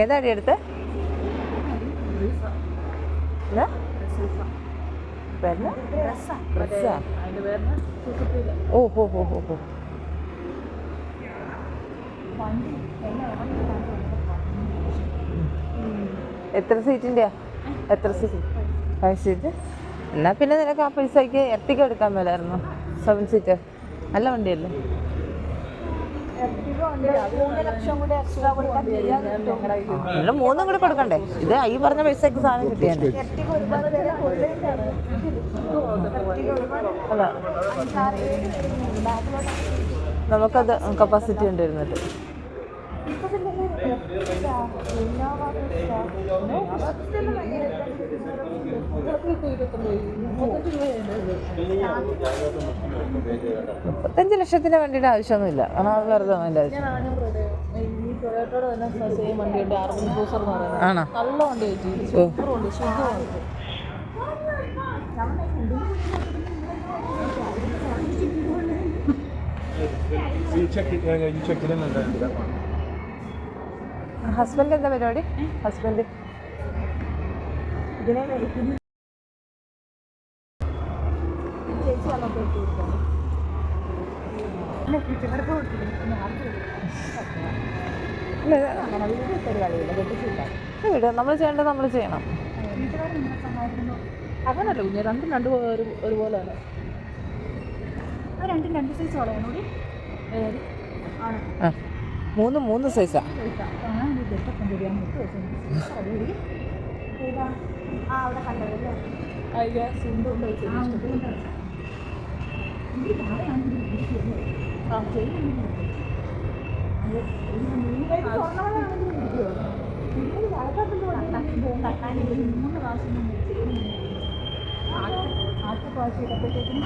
ഏതാടി എടുത്ത് ഓ ഹോ ഹോ ഹോ ഹോ. എത്ര സീറ്റിന്റെയാ എത്ര സീറ്റ് ഫൈവ് സീറ്റ് എന്നാൽ പിന്നെ നിനക്ക് ആ പൈസയ്ക്ക് എർട്ടിക്ക എടുക്കാൻ മേലായിരുന്നു. സെവൻ സീറ്റ് നല്ല വണ്ടിയല്ലേ? മൂന്ന് കൂടി കൊടുക്കണ്ടേ? ഇത് ഈ പറഞ്ഞ പൈസക്ക് സാധനം കിട്ടിയാണ് നമുക്കത് കപ്പാസിറ്റി ഉണ്ട് ഇരുന്നിട്ട്. മുപ്പത്തഞ്ച് ലക്ഷത്തിന്റെ വണ്ടിയുടെ ആവശ്യമൊന്നുമില്ല. അത് വെറുതെ ആവശ്യം ആണോ? നല്ല വണ്ടി. ഹസ്ബൻഡ് എന്താ പരിപാടി? ഹസ്ബൻഡ് വീട് നമ്മൾ ചെയ്യേണ്ടത് നമ്മൾ ചെയ്യണം. അങ്ങനല്ല കുഞ്ഞ് രണ്ടും രണ്ടും ഒരു ഒരുപോലെയാണ് രണ്ടും രണ്ട് സൈസ് വളയണോടി ആണ്. ആ മൂന്ന് മൂന്ന് സൈസാ ആദ്യത്തെ പ്രാവശ്യം ഇട്ടപ്പോഴത്തേക്കും